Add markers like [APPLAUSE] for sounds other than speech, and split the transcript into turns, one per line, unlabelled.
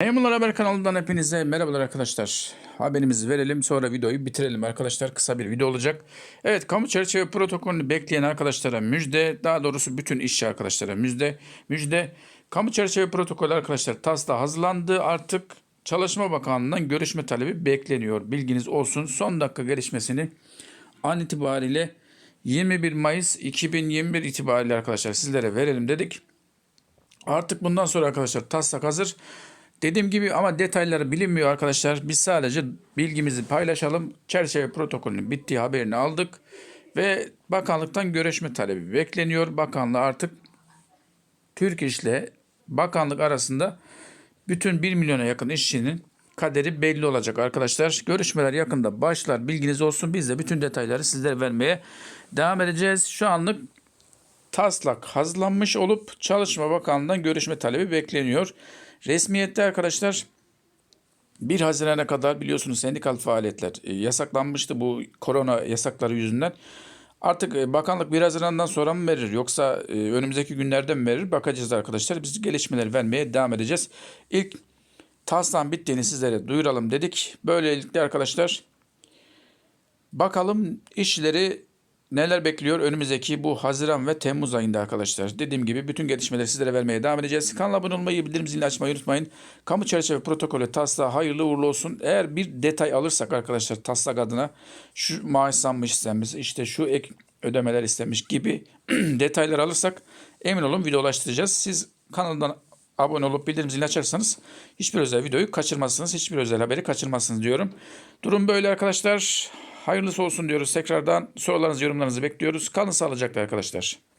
Memurlar Haber kanalından hepinize merhabalar arkadaşlar. Haberimizi verelim sonra videoyu bitirelim arkadaşlar. Kısa bir video olacak. Evet kamu çerçeve protokolünü bekleyen arkadaşlara müjde. Daha doğrusu bütün işçi arkadaşlara müjde. Müjde. Kamu çerçeve protokolü arkadaşlar TAS'ta hazırlandı. Artık Çalışma Bakanlığı'ndan görüşme talebi bekleniyor. Bilginiz olsun. Son dakika gelişmesini an itibariyle 21 Mayıs 2021 itibariyle arkadaşlar sizlere verelim dedik. Artık bundan sonra arkadaşlar taslak hazır. Dediğim gibi ama detayları bilinmiyor arkadaşlar. Biz sadece bilgimizi paylaşalım. Çerçeve protokolünün bittiği haberini aldık. Ve bakanlıktan görüşme talebi bekleniyor. Bakanlığı artık Türk İş'le bakanlık arasında bütün 1 milyona yakın işçinin kaderi belli olacak arkadaşlar. Görüşmeler yakında başlar. Bilginiz olsun. Biz de bütün detayları sizlere vermeye devam edeceğiz. Şu anlık taslak hazırlanmış olup Çalışma Bakanlığı'ndan görüşme talebi bekleniyor. Resmiyette arkadaşlar 1 Haziran'a kadar biliyorsunuz sendikal faaliyetler e, yasaklanmıştı bu korona yasakları yüzünden. Artık e, bakanlık 1 Haziran'dan sonra mı verir yoksa e, önümüzdeki günlerde mi verir bakacağız arkadaşlar. Biz gelişmeler vermeye devam edeceğiz. İlk taslağın bittiğini sizlere duyuralım dedik. Böylelikle arkadaşlar bakalım işçileri neler bekliyor önümüzdeki bu Haziran ve Temmuz ayında arkadaşlar. Dediğim gibi bütün gelişmeleri sizlere vermeye devam edeceğiz. Kanala abone olmayı, bildirim zilini açmayı unutmayın. Kamu çerçeve protokolü taslağı hayırlı uğurlu olsun. Eğer bir detay alırsak arkadaşlar taslak adına şu maaş zammı istenmiş, işte şu ek ödemeler istenmiş gibi [CLEARS THROAT] detaylar alırsak emin olun video ulaştıracağız. Siz kanaldan abone olup bildirim zilini açarsanız hiçbir özel videoyu kaçırmazsınız. Hiçbir özel haberi kaçırmazsınız diyorum. Durum böyle arkadaşlar. Hayırlısı olsun diyoruz tekrardan. Sorularınızı, yorumlarınızı bekliyoruz. Kalın sağlıcakla arkadaşlar.